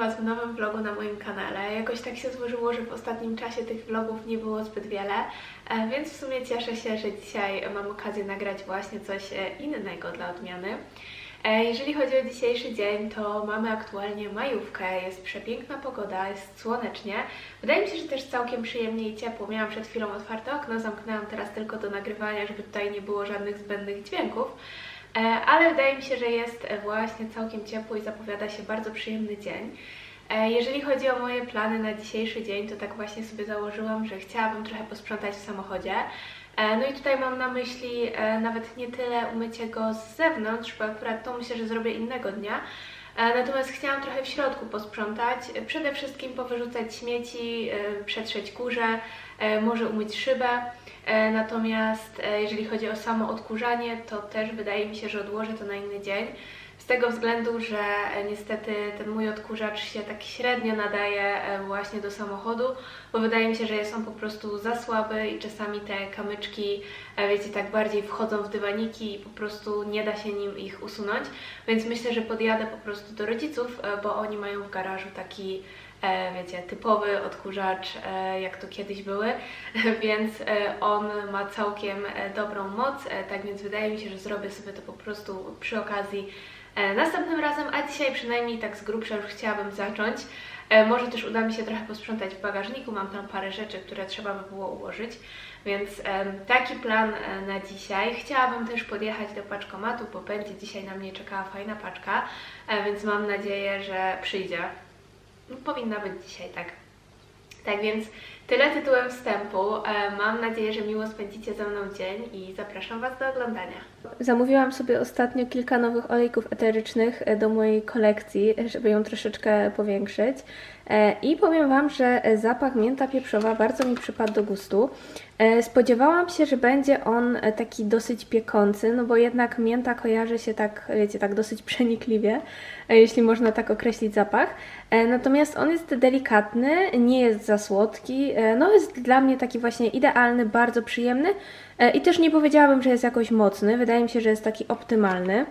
Was w nowym vlogu na moim kanale. Jakoś tak się złożyło, że w ostatnim czasie tych vlogów nie było zbyt wiele, e, więc w sumie cieszę się, że dzisiaj mam okazję nagrać właśnie coś e, innego dla odmiany. E, Jeżeli chodzi o dzisiejszy dzień, to mamy aktualnie majówkę, jest przepiękna pogoda, jest słonecznie. Wydaje mi się, że też całkiem przyjemnie i ciepło. Miałam przed chwilą otwarte okno, zamknęłam teraz tylko do nagrywania, żeby tutaj nie było żadnych zbędnych dźwięków. E, ale wydaje mi się, że jest e, właśnie całkiem ciepło i zapowiada się bardzo przyjemny dzień. E, Jeżeli chodzi o moje plany na dzisiejszy dzień, to tak właśnie sobie założyłam, że chciałabym trochę posprzątać w samochodzie. No i tutaj mam na myśli nawet nie tyle umycie go z zewnątrz, bo akurat to myślę, że zrobię innego dnia. Natomiast chciałam trochę w środku posprzątać. Przede wszystkim powyrzucać śmieci, przetrzeć kurze, może umyć szybę. E, Natomiast e, jeżeli chodzi o samo odkurzanie, to też wydaje mi się, że odłożę to na inny dzień. Z tego względu, że e, niestety ten mój odkurzacz się tak średnio nadaje właśnie do samochodu, bo wydaje mi się, że jest on po prostu za słaby i czasami te kamyczki, wiecie, tak bardziej wchodzą w dywaniki i po prostu nie da się nim ich usunąć. Więc myślę, że podjadę po prostu do rodziców, bo oni mają w garażu taki wiecie, typowy odkurzacz, e, jak to kiedyś były, więc e, on ma całkiem e, dobrą moc, e, tak więc wydaje mi się, że zrobię sobie to po prostu przy okazji e, następnym razem, a dzisiaj przynajmniej tak z grubsza już chciałabym zacząć. E, Może też uda mi się trochę posprzątać w bagażniku, mam tam parę rzeczy, które trzeba by było ułożyć, więc taki plan e, na dzisiaj. Chciałabym też podjechać do paczkomatu, bo będzie dzisiaj na mnie czekała fajna paczka, e, więc mam nadzieję, że przyjdzie. Powinna być dzisiaj, tak. Tak więc tyle tytułem wstępu. E, Mam nadzieję, że miło spędzicie ze mną dzień i zapraszam Was do oglądania. Zamówiłam sobie ostatnio kilka nowych olejków eterycznych e, do mojej kolekcji, żeby ją troszeczkę powiększyć. E, I powiem Wam, że zapach mięta pieprzowa bardzo mi przypadł do gustu. E, Spodziewałam się, że będzie on e, taki dosyć piekący, no bo jednak mięta kojarzy się tak, wiecie, tak dosyć przenikliwie, e, jeśli można tak określić zapach. E, Natomiast on jest delikatny, nie jest za słodki, e, no jest dla mnie taki właśnie idealny, bardzo przyjemny e, i też nie powiedziałabym, że jest jakoś mocny, wydaje mi się, że jest taki optymalny.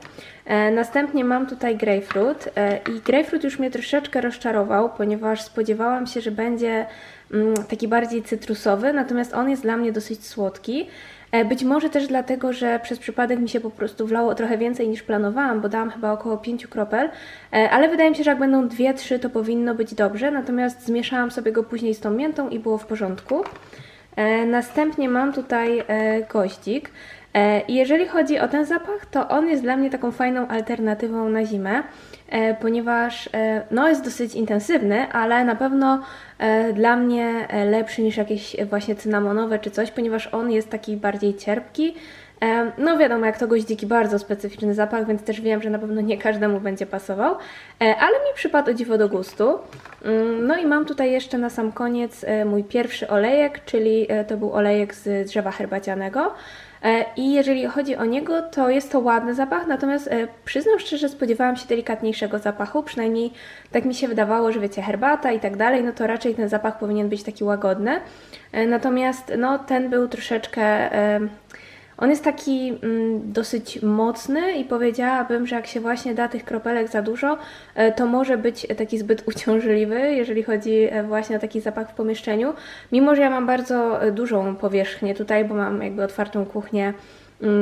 E, Następnie mam tutaj grapefruit e, i grapefruit już mnie troszeczkę rozczarował, ponieważ spodziewałam się, że będzie mm, taki bardziej cytrusowy, natomiast on jest dla mnie dosyć słodki. E, Być może też dlatego, że przez przypadek mi się po prostu wlało trochę więcej niż planowałam, bo dałam chyba około 5 kropel, e, ale wydaje mi się, że jak będą 2-3 to powinno być dobrze, natomiast zmieszałam sobie go później z tą miętą i było w porządku. E, Następnie mam tutaj goździk. Jeżeli chodzi o ten zapach, to on jest dla mnie taką fajną alternatywą na zimę, ponieważ e, no, jest dosyć intensywny, ale na pewno e, dla mnie e, lepszy niż jakieś właśnie cynamonowe czy coś, ponieważ on jest taki bardziej cierpki. E, No wiadomo, jak to goździki, bardzo specyficzny zapach, więc też wiem, że na pewno nie każdemu będzie pasował, e, ale mi przypadł dziwo do gustu. Mm, No i mam tutaj jeszcze na sam koniec e, mój pierwszy olejek, czyli e, to był olejek z drzewa herbacianego. E, I jeżeli chodzi o niego, to jest to ładny zapach, natomiast e, przyznam szczerze, spodziewałam się delikatniejszego zapachu, przynajmniej tak mi się wydawało, że wiecie, herbata i tak dalej, no to raczej ten zapach powinien być taki łagodny. E, Natomiast no ten był troszeczkę... on jest taki mm, dosyć mocny i powiedziałabym, że jak się właśnie da tych kropelek za dużo, e, to może być taki zbyt uciążliwy, jeżeli chodzi e, właśnie o taki zapach w pomieszczeniu. Mimo, że ja mam bardzo e, dużą powierzchnię tutaj, bo mam jakby otwartą kuchnię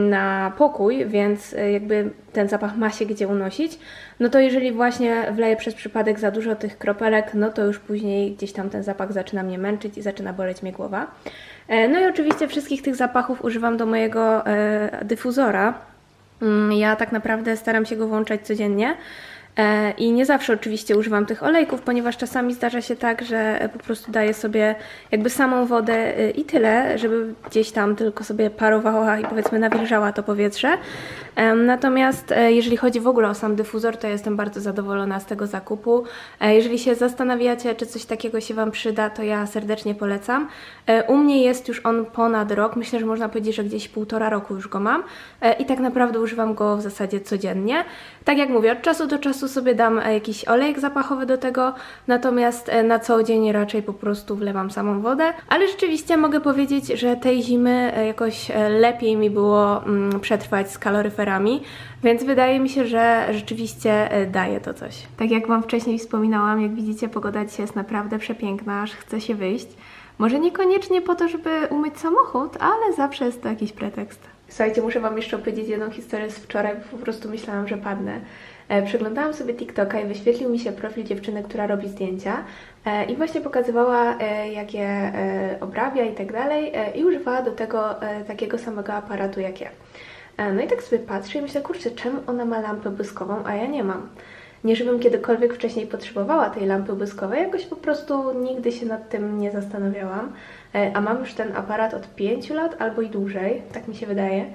na pokój, więc e, jakby ten zapach ma się gdzie unosić, no to jeżeli właśnie wleję przez przypadek za dużo tych kropelek, no to już później gdzieś tam ten zapach zaczyna mnie męczyć i zaczyna boleć mnie głowa. E, No i oczywiście wszystkich tych zapachów używam do mojego e, dyfuzora. Mm, Ja tak naprawdę staram się go włączać codziennie. E, I nie zawsze oczywiście używam tych olejków, ponieważ czasami zdarza się tak, że e, po prostu daję sobie jakby samą wodę e, i tyle, żeby gdzieś tam tylko sobie parowała i powiedzmy nawilżała to powietrze. Em, Natomiast e, jeżeli chodzi w ogóle o sam dyfuzor, to ja jestem bardzo zadowolona z tego zakupu. E, Jeżeli się zastanawiacie, czy coś takiego się Wam przyda, to ja serdecznie polecam. E, U mnie jest już on ponad rok, myślę, że można powiedzieć, że gdzieś półtora roku już go mam E, i tak naprawdę używam go w zasadzie codziennie. Tak jak mówię, od czasu do czasu prostu sobie dam e, jakiś olejek zapachowy do tego, natomiast e, na co dzień raczej po prostu wlewam samą wodę. Ale rzeczywiście mogę powiedzieć, że tej zimy e, jakoś lepiej mi było mm, przetrwać z kaloryferami, więc wydaje mi się, że rzeczywiście daje to coś. Tak jak Wam wcześniej wspominałam, jak widzicie, pogoda dzisiaj jest naprawdę przepiękna, aż chce się wyjść. Może niekoniecznie po to, żeby umyć samochód, ale zawsze jest to jakiś pretekst. Słuchajcie, muszę Wam jeszcze opowiedzieć jedną historię z wczoraj, bo po prostu myślałam, że padnę. E, Przeglądałam sobie TikToka i wyświetlił mi się profil dziewczyny, która robi zdjęcia e, i właśnie pokazywała, e, jak je obrabia i tak dalej i używała do tego takiego samego aparatu jak ja. No i tak sobie patrzę i myślę, kurczę, czemu ona ma lampę błyskową, a ja nie mam. Nie, żebym kiedykolwiek wcześniej potrzebowała tej lampy błyskowej, jakoś po prostu nigdy się nad tym nie zastanawiałam. A mam już ten aparat od 5 lat albo i dłużej, tak mi się wydaje.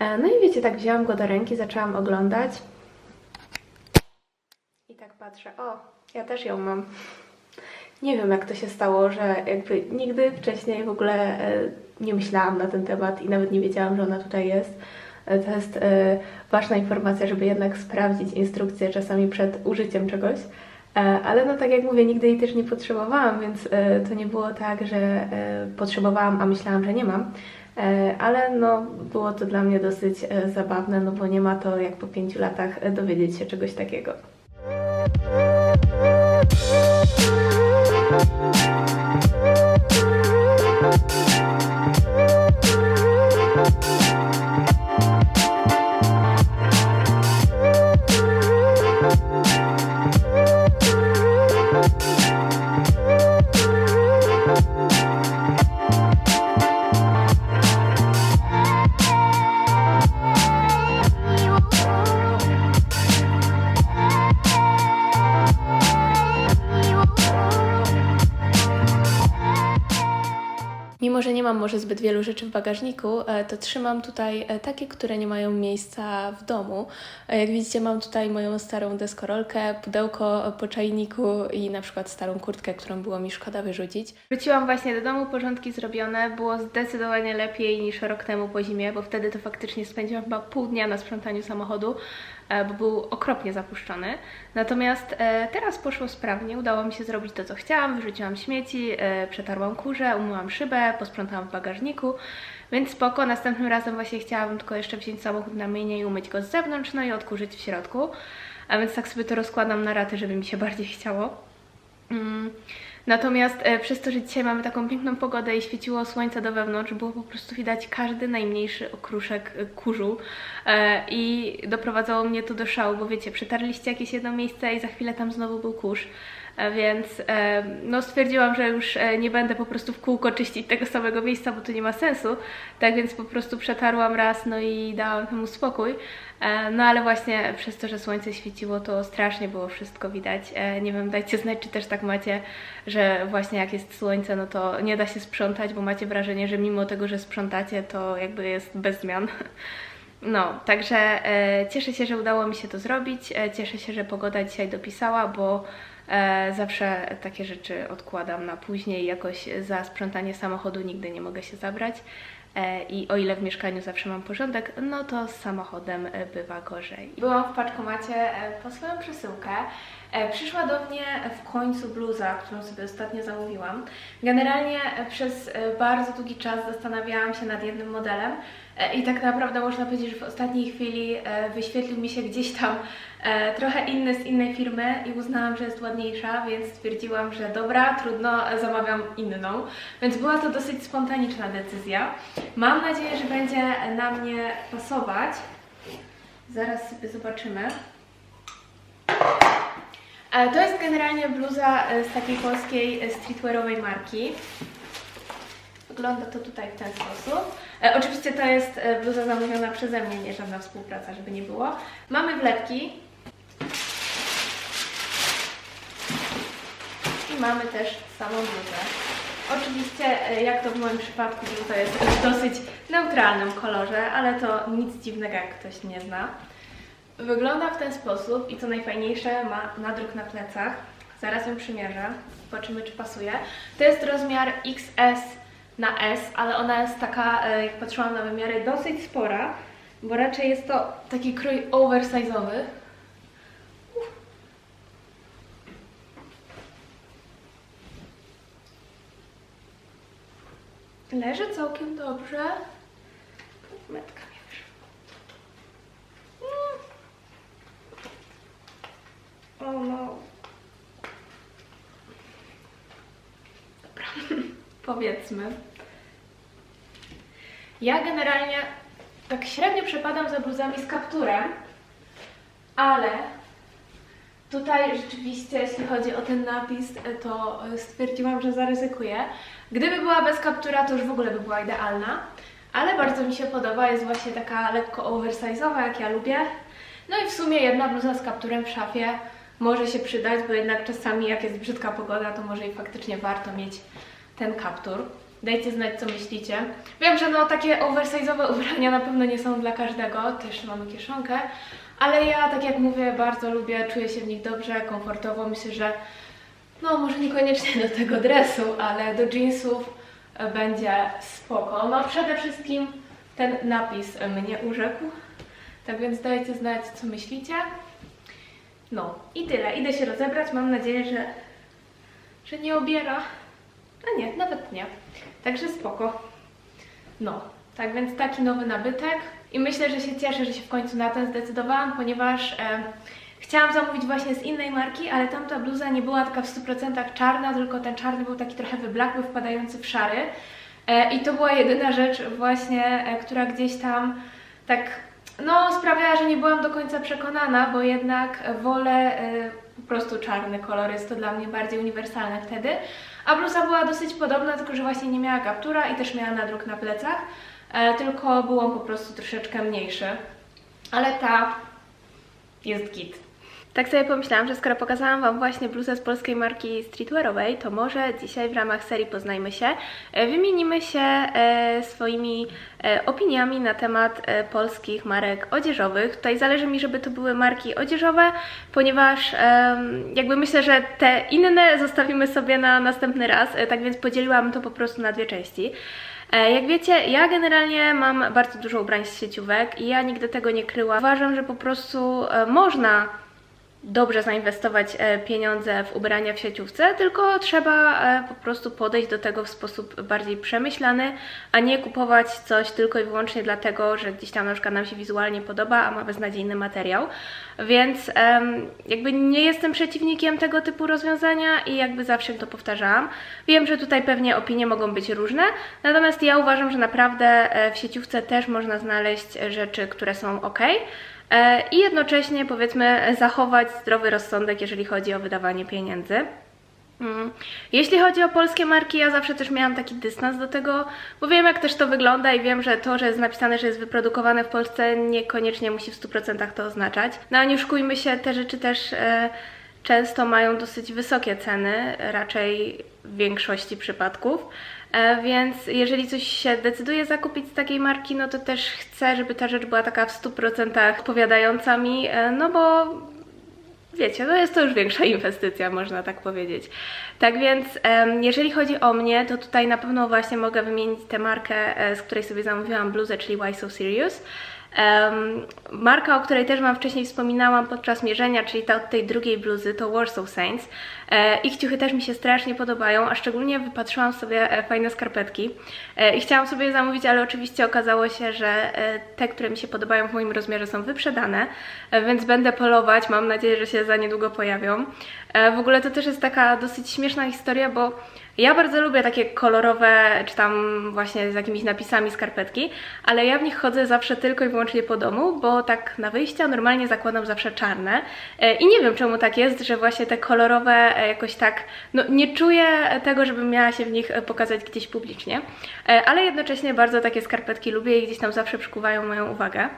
No i wiecie, tak wzięłam go do ręki, zaczęłam oglądać. Patrzę, o, ja też ją mam. Nie wiem, jak to się stało, że jakby nigdy wcześniej w ogóle e, nie myślałam na ten temat i nawet nie wiedziałam, że ona tutaj jest. E, To jest e, ważna informacja, żeby jednak sprawdzić instrukcję czasami przed użyciem czegoś. Ale no tak jak mówię, nigdy jej też nie potrzebowałam, więc to nie było tak, że potrzebowałam, a myślałam, że nie mam. Ale no było to dla mnie dosyć zabawne, no bo nie ma to jak po pięciu latach dowiedzieć się czegoś takiego. Zbyt wielu rzeczy w bagażniku, e, to trzymam tutaj e, takie, które nie mają miejsca w domu. E, Jak widzicie, mam tutaj moją starą deskorolkę, pudełko po czajniku i na przykład starą kurtkę, którą było mi szkoda wyrzucić. Wróciłam właśnie do domu, porządki zrobione. Było zdecydowanie lepiej niż rok temu po zimie, bo wtedy to faktycznie spędziłam chyba pół dnia na sprzątaniu samochodu bo był okropnie zapuszczony. Natomiast e, teraz poszło sprawnie, udało mi się zrobić to, co chciałam. Wyrzuciłam śmieci, e, przetarłam kurze, umyłam szybę, posprzątałam w bagażniku, więc spoko. Następnym razem właśnie chciałabym tylko jeszcze wziąć samochód na myjnie i umyć go z zewnątrz, no i odkurzyć w środku. A więc tak sobie to rozkładam na raty, żeby mi się bardziej chciało. Mm. Natomiast e, przez to, że dzisiaj mamy taką piękną pogodę i świeciło słońce do wewnątrz, było po prostu widać każdy najmniejszy okruszek e, kurzu e, i doprowadzało mnie to do szału, bo wiecie, przetarliście jakieś jedno miejsce i za chwilę tam znowu był kurz. E, Więc e, no stwierdziłam, że już e, nie będę po prostu w kółko czyścić tego samego miejsca, bo to nie ma sensu. Tak więc po prostu przetarłam raz, no i dałam temu spokój. No ale właśnie przez to, że słońce świeciło, to strasznie było wszystko widać. Nie wiem, dajcie znać, czy też tak macie, że właśnie jak jest słońce, no to nie da się sprzątać, bo macie wrażenie, że mimo tego, że sprzątacie, to jakby jest bez zmian. No, także cieszę się, że udało mi się to zrobić. Cieszę się, że pogoda dzisiaj dopisała, bo zawsze takie rzeczy odkładam na później. Jakoś za sprzątanie samochodu nigdy nie mogę się zabrać. E, I o ile w mieszkaniu zawsze mam porządek, no to z samochodem e, bywa gorzej. Byłam w paczkomacie e, po swoją przesyłkę. E, Przyszła do mnie w końcu bluza, którą sobie ostatnio zamówiłam. Generalnie e, przez e, bardzo długi czas zastanawiałam się nad jednym modelem i tak naprawdę można powiedzieć, że w ostatniej chwili wyświetlił mi się gdzieś tam trochę inny z innej firmy i uznałam, że jest ładniejsza, więc stwierdziłam, że dobra, trudno, zamawiam inną. Więc była to dosyć spontaniczna decyzja. Mam nadzieję, że będzie na mnie pasować. Zaraz sobie zobaczymy. To jest generalnie bluza e, z takiej polskiej e, streetwearowej marki. Wygląda to tutaj w ten sposób. E, oczywiście to jest bluza zamówiona przeze mnie, nie żadna współpraca, żeby nie było. Mamy wlepki. I mamy też samą bluzę. Oczywiście, jak to w moim przypadku, bluza jest w dosyć neutralnym kolorze, ale to nic dziwnego, jak ktoś nie zna. Wygląda w ten sposób i co najfajniejsze, ma nadruk na plecach. Zaraz ją przymierzę, zobaczymy czy pasuje. To jest rozmiar XS na S, ale ona jest taka, e, jak patrzyłam na wymiary, dosyć spora, bo raczej jest to taki krój oversize'owy. Leży całkiem dobrze. Metka. Powiedzmy. Ja generalnie tak średnio przepadam za bluzami z kapturem, ale tutaj rzeczywiście, jeśli chodzi o ten napis, to stwierdziłam, że zaryzykuję. Gdyby była bez kaptura, to już w ogóle by była idealna, ale bardzo mi się podoba, jest właśnie taka lekko oversize'owa, jak ja lubię. No i w sumie jedna bluza z kapturem w szafie może się przydać, bo jednak czasami jak jest brzydka pogoda, to może i faktycznie warto mieć ten kaptur. Dajcie znać, co myślicie. Wiem, że no takie oversize'owe ubrania na pewno nie są dla każdego, też mamy kieszonkę, ale ja, tak jak mówię, bardzo lubię, czuję się w nich dobrze, komfortowo. Myślę, że no może niekoniecznie do tego dresu, ale do jeansów będzie spoko. No przede wszystkim ten napis mnie urzekł, tak więc dajcie znać, co myślicie. No i tyle. Idę się rozebrać. Mam nadzieję, że, że nie obiera. A nie, nawet nie. Także spoko. No, tak więc taki nowy nabytek. I myślę, że się cieszę, że się w końcu na ten zdecydowałam, ponieważ e, chciałam zamówić właśnie z innej marki, ale tamta bluza nie była taka w 100% czarna, tylko ten czarny był taki trochę wyblakły, wpadający w szary. E, I to była jedyna rzecz właśnie, e, która gdzieś tam tak no sprawiała, że nie byłam do końca przekonana, bo jednak wolę e, po prostu czarny kolor, jest to dla mnie bardziej uniwersalne wtedy. A bluza była dosyć podobna, tylko że właśnie nie miała kaptura i też miała nadruk na plecach, e, tylko był on po prostu troszeczkę mniejszy. Ale ta jest git. Tak sobie pomyślałam, że skoro pokazałam Wam właśnie bluzę z polskiej marki streetwearowej, to może dzisiaj w ramach serii Poznajmy się e, wymienimy się e, swoimi e, opiniami na temat polskich marek odzieżowych. Tutaj zależy mi, żeby to były marki odzieżowe, ponieważ jakby myślę, że te inne zostawimy sobie na następny raz, tak więc podzieliłam to po prostu na dwie części. Jak wiecie, ja generalnie mam bardzo dużo ubrań z sieciówek i ja nigdy tego nie kryłam. Uważam, że po prostu można dobrze zainwestować e, pieniądze w ubrania w sieciówce, tylko trzeba e, po prostu podejść do tego w sposób bardziej przemyślany, a nie kupować coś tylko i wyłącznie dlatego, że gdzieś tam na przykład nam się wizualnie podoba, a ma beznadziejny materiał. Więc jakby nie jestem przeciwnikiem tego typu rozwiązania i jakby zawsze to powtarzałam. Wiem, że tutaj pewnie opinie mogą być różne, natomiast ja uważam, że naprawdę e, w sieciówce też można znaleźć rzeczy, które są ok. E, i jednocześnie powiedzmy zachować zdrowy rozsądek, jeżeli chodzi o wydawanie pieniędzy. Mm. Jeśli chodzi o polskie marki, ja zawsze też miałam taki dystans do tego, bo wiem jak też to wygląda i wiem, że to, że jest napisane, że jest wyprodukowane w Polsce, niekoniecznie musi w 100% to oznaczać. No a nie oszukujmy się, te rzeczy też e, często mają dosyć wysokie ceny, raczej w większości przypadków. E, Więc jeżeli coś się decyduje zakupić z takiej marki, no to też chcę, żeby ta rzecz była taka w 100% odpowiadająca mi, e, no bo wiecie, no jest to już większa inwestycja, można tak powiedzieć. Tak więc, jeżeli chodzi o mnie, to tutaj na pewno właśnie mogę wymienić tę markę, e, z której sobie zamówiłam bluzę, czyli Why So Serious. Marka, o której też Wam wcześniej wspominałam podczas mierzenia, czyli ta od tej drugiej bluzy, to Warsaw Saints. E, ich ciuchy też mi się strasznie podobają, a szczególnie wypatrzyłam sobie e, fajne skarpetki e, i chciałam sobie je zamówić, ale oczywiście okazało się, że te, które mi się podobają w moim rozmiarze są wyprzedane, więc będę polować, mam nadzieję, że się za niedługo pojawią. W ogóle to też jest taka dosyć śmieszna historia, bo ja bardzo lubię takie kolorowe, czy tam właśnie z jakimiś napisami skarpetki, ale ja w nich chodzę zawsze tylko i wyłącznie po domu, bo tak na wyjścia normalnie zakładam zawsze czarne. I nie wiem czemu tak jest, że właśnie te kolorowe jakoś tak, no nie czuję tego, żebym miała się w nich e, pokazać gdzieś publicznie, E, ale jednocześnie bardzo takie skarpetki lubię i gdzieś tam zawsze przykuwają moją uwagę.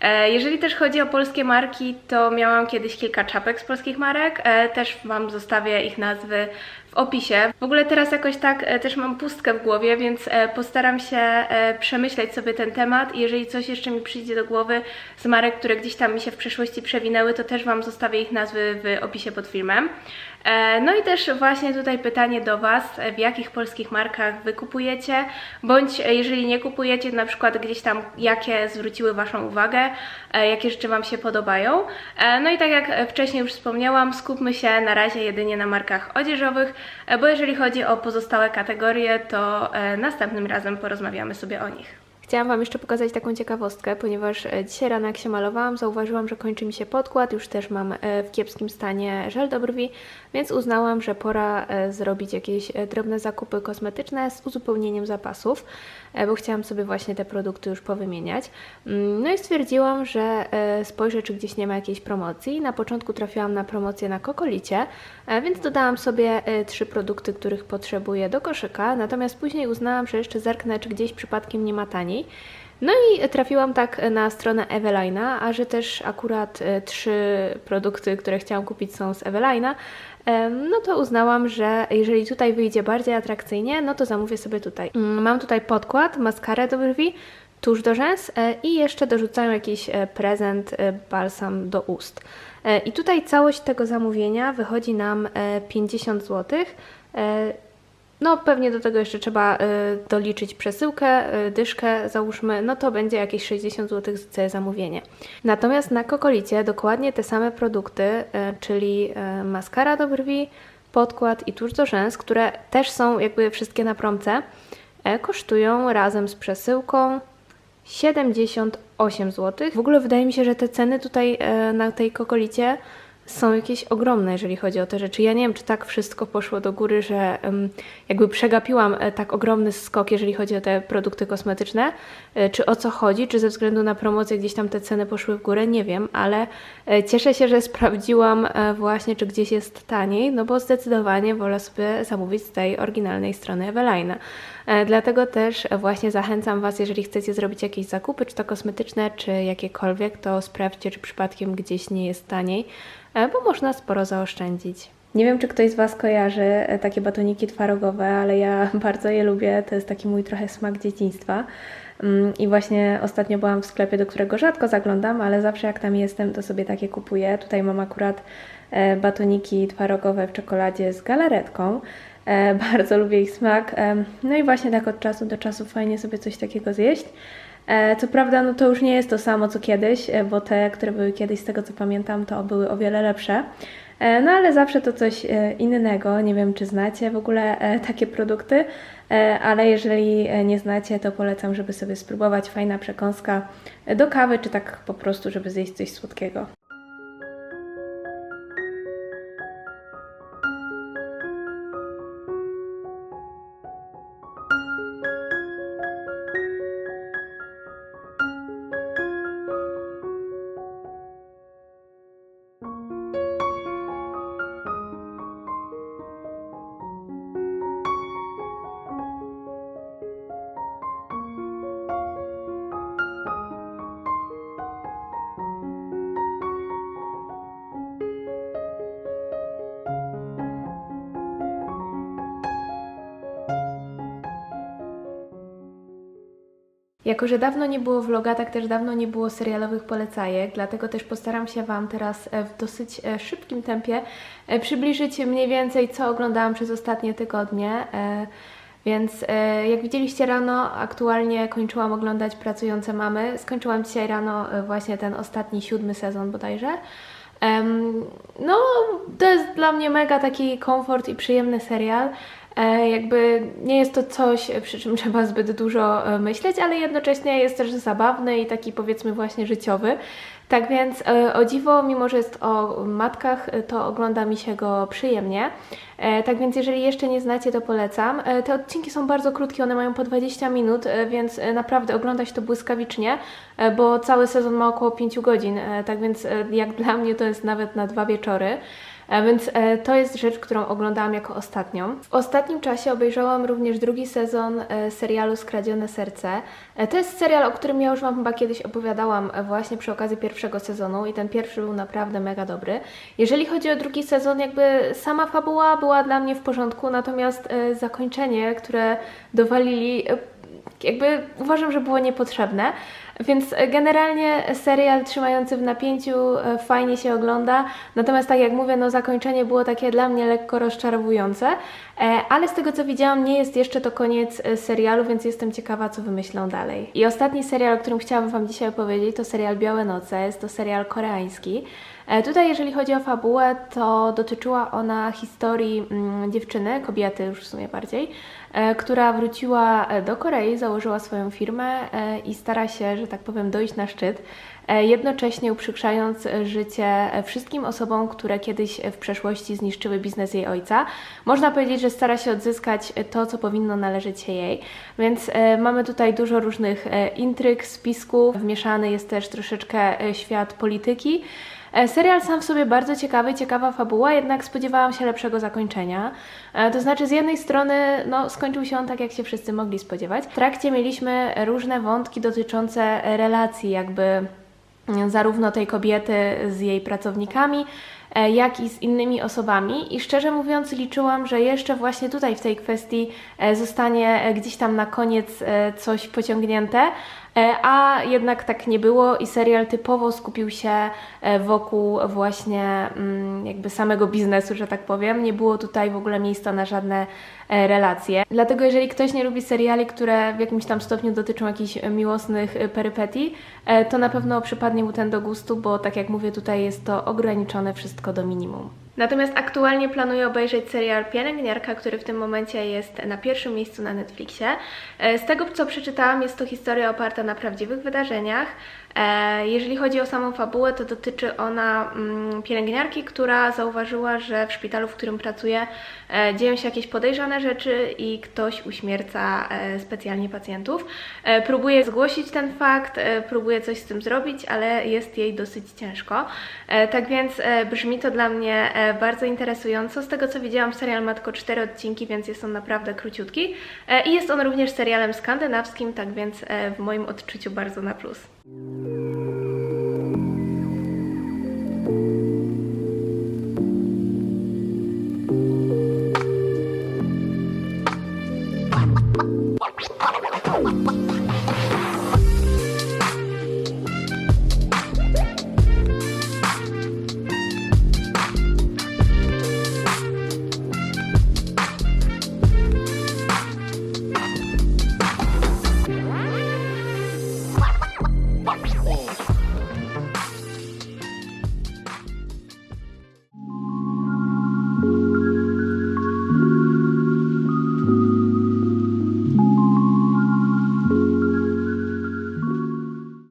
E, Jeżeli też chodzi o polskie marki, to miałam kiedyś kilka czapek z polskich marek. E, Też Wam zostawię ich nazwy w opisie. W ogóle teraz jakoś tak e, też mam pustkę w głowie, więc e, postaram się e, przemyśleć sobie ten temat i jeżeli coś jeszcze mi przyjdzie do głowy z marek, które gdzieś tam mi się w przeszłości przewinęły, to też Wam zostawię ich nazwy w opisie pod filmem. E, No i też właśnie tutaj pytanie do Was, e, w jakich polskich markach Wy kupujecie, bądź e, jeżeli nie kupujecie, na przykład gdzieś tam jakie zwróciły Waszą uwagę, jakie rzeczy Wam się podobają. No i tak jak wcześniej już wspomniałam, skupmy się na razie jedynie na markach odzieżowych, bo jeżeli chodzi o pozostałe kategorie, to następnym razem porozmawiamy sobie o nich. Chciałam Wam jeszcze pokazać taką ciekawostkę, ponieważ e, dzisiaj rano jak się malowałam, zauważyłam, że kończy mi się podkład, już też mam e, w kiepskim stanie żel do brwi, więc uznałam, że pora e, zrobić jakieś drobne zakupy kosmetyczne z uzupełnieniem zapasów, bo chciałam sobie właśnie te produkty już powymieniać. Mm, No i stwierdziłam, że spojrzę, czy gdzieś nie ma jakiejś promocji. Na początku trafiłam na promocję na Kokolicie, więc dodałam sobie trzy produkty, których potrzebuję do koszyka, natomiast później uznałam, że jeszcze zerknę, czy gdzieś przypadkiem nie ma taniej. No i trafiłam tak na stronę Evelina, a że też akurat e, trzy produkty, które chciałam kupić są z Evelina, no to uznałam, że jeżeli tutaj wyjdzie bardziej atrakcyjnie, no to zamówię sobie tutaj. Mm, Mam tutaj podkład, maskarę do brwi, tusz do rzęs e, i jeszcze dorzucają jakiś e, prezent, balsam do ust. I tutaj całość tego zamówienia wychodzi nam e, 50 zł. No, pewnie do tego jeszcze trzeba y, doliczyć przesyłkę, y, dyszkę, załóżmy, no to będzie jakieś 60 zł za zamówienie. Natomiast na Kokolicie dokładnie te same produkty, y, czyli maskara do brwi, podkład i tusz do rzęs, które też są jakby wszystkie na promce, e, kosztują razem z przesyłką 78 zł. W ogóle wydaje mi się, że te ceny tutaj e, na tej Kokolicie są jakieś ogromne, jeżeli chodzi o te rzeczy. Ja nie wiem, czy tak wszystko poszło do góry, że jakby przegapiłam e, tak ogromny skok, jeżeli chodzi o te produkty kosmetyczne, e, czy o co chodzi, czy ze względu na promocję gdzieś tam te ceny poszły w górę, nie wiem, ale e, cieszę się, że sprawdziłam właśnie, czy gdzieś jest taniej, no bo zdecydowanie wolę sobie zamówić z tej oryginalnej strony Evelina. E, Dlatego też właśnie zachęcam Was, jeżeli chcecie zrobić jakieś zakupy, czy to kosmetyczne, czy jakiekolwiek, to sprawdźcie, czy przypadkiem gdzieś nie jest taniej, bo można sporo zaoszczędzić. Nie wiem, czy ktoś z Was kojarzy e, takie batoniki twarogowe, ale ja bardzo je lubię. To jest taki mój trochę smak dzieciństwa. Mm, I właśnie ostatnio byłam w sklepie, do którego rzadko zaglądam, ale zawsze jak tam jestem, to sobie takie kupuję. Tutaj mam akurat e, batoniki twarogowe w czekoladzie z galaretką. E, Bardzo lubię ich smak. No i właśnie tak od czasu do czasu fajnie sobie coś takiego zjeść. E, Co prawda, no to już nie jest to samo co kiedyś, e, bo te, które były kiedyś, z tego co pamiętam, to były o wiele lepsze. E, No ale zawsze to coś innego. Nie wiem, czy znacie w ogóle takie produkty, ale jeżeli nie znacie, to polecam, żeby sobie spróbować. Fajna przekąska do kawy, czy tak po prostu, żeby zjeść coś słodkiego. Jako, że dawno nie było vloga, tak też dawno nie było serialowych polecajek, dlatego też postaram się Wam teraz e, w dosyć e, szybkim tempie e, przybliżyć mniej więcej, co oglądałam przez ostatnie tygodnie. Więc jak widzieliście rano, aktualnie kończyłam oglądać Pracujące Mamy. Skończyłam dzisiaj rano właśnie ten ostatni, siódmy sezon bodajże. No, to jest dla mnie mega taki komfort i przyjemny serial. E, jakby nie jest to coś, przy czym trzeba zbyt dużo e, myśleć, ale jednocześnie jest też zabawny i taki powiedzmy właśnie życiowy. Tak więc e, o dziwo, mimo że jest o matkach, e, to ogląda mi się go przyjemnie. E, Tak więc jeżeli jeszcze nie znacie, to polecam. Te odcinki są bardzo krótkie, one mają po 20 minut, więc naprawdę ogląda się to błyskawicznie, bo cały sezon ma około 5 godzin, tak więc jak dla mnie to jest nawet na dwa wieczory. E, Więc e, to jest rzecz, którą oglądałam jako ostatnią. W ostatnim czasie obejrzałam również drugi sezon e, serialu Skradzione Serce. To jest serial, o którym ja już Wam chyba kiedyś opowiadałam właśnie przy okazji pierwszego sezonu i ten pierwszy był naprawdę mega dobry. Jeżeli chodzi o drugi sezon, jakby sama fabuła była dla mnie w porządku, natomiast zakończenie, które dowalili, jakby uważam, że było niepotrzebne. Więc e, generalnie serial trzymający w napięciu, e, fajnie się ogląda. Natomiast tak jak mówię, no zakończenie było takie dla mnie lekko rozczarowujące. E, Ale z tego co widziałam, nie jest jeszcze to koniec serialu, więc jestem ciekawa, co wymyślą dalej. I ostatni serial, o którym chciałabym Wam dzisiaj opowiedzieć, to serial Białe Noce. Jest to serial koreański. Tutaj, jeżeli chodzi o fabułę, to dotyczyła ona historii mm, dziewczyny, kobiety już w sumie bardziej, która wróciła e, do Korei, założyła swoją firmę e, i stara się, że tak powiem, dojść na szczyt, e, jednocześnie uprzykrzając e, życie e, wszystkim osobom, które kiedyś e, w przeszłości zniszczyły biznes jej ojca. Można powiedzieć, że stara się odzyskać e, to, co powinno należeć się jej. Więc e, mamy tutaj dużo różnych e, intryg, spisków. Wmieszany jest też troszeczkę e, świat polityki. E, Serial sam w sobie bardzo ciekawy, ciekawa fabuła, jednak spodziewałam się lepszego zakończenia. E, To znaczy, z jednej strony, no, skończył się on tak, jak się wszyscy mogli spodziewać. W trakcie mieliśmy różne wątki dotyczące relacji, jakby mm, zarówno tej kobiety z jej pracownikami, e, jak i z innymi osobami. I szczerze mówiąc, liczyłam, że jeszcze właśnie tutaj w tej kwestii zostanie gdzieś tam na koniec coś pociągnięte. E, A jednak tak nie było i serial typowo skupił się e, wokół właśnie mm, jakby samego biznesu, że tak powiem. Nie było tutaj w ogóle miejsca na żadne e, relacje. Dlatego jeżeli ktoś nie lubi seriali, które w jakimś tam stopniu dotyczą jakichś miłosnych perypetii, to na pewno przypadnie mu ten do gustu, bo tak jak mówię, tutaj jest to ograniczone wszystko do minimum. Natomiast aktualnie planuję obejrzeć serial Pielęgniarka, który w tym momencie jest na pierwszym miejscu na Netflixie. E, Z tego, co przeczytałam, jest to historia oparta na prawdziwych wydarzeniach. E, Jeżeli chodzi o samą fabułę, to dotyczy ona mm, pielęgniarki, która zauważyła, że w szpitalu, w którym pracuje, dzieją się jakieś podejrzane rzeczy i ktoś uśmierca e, specjalnie pacjentów. E, Próbuje zgłosić ten fakt, próbuje coś z tym zrobić, ale jest jej dosyć ciężko. Tak więc brzmi to dla mnie bardzo interesująco. Z tego co widziałam, serial ma tylko 4 odcinki, więc jest on naprawdę króciutki. I jest on również serialem skandynawskim, tak więc w moim odczuciu bardzo na plus. Thank you.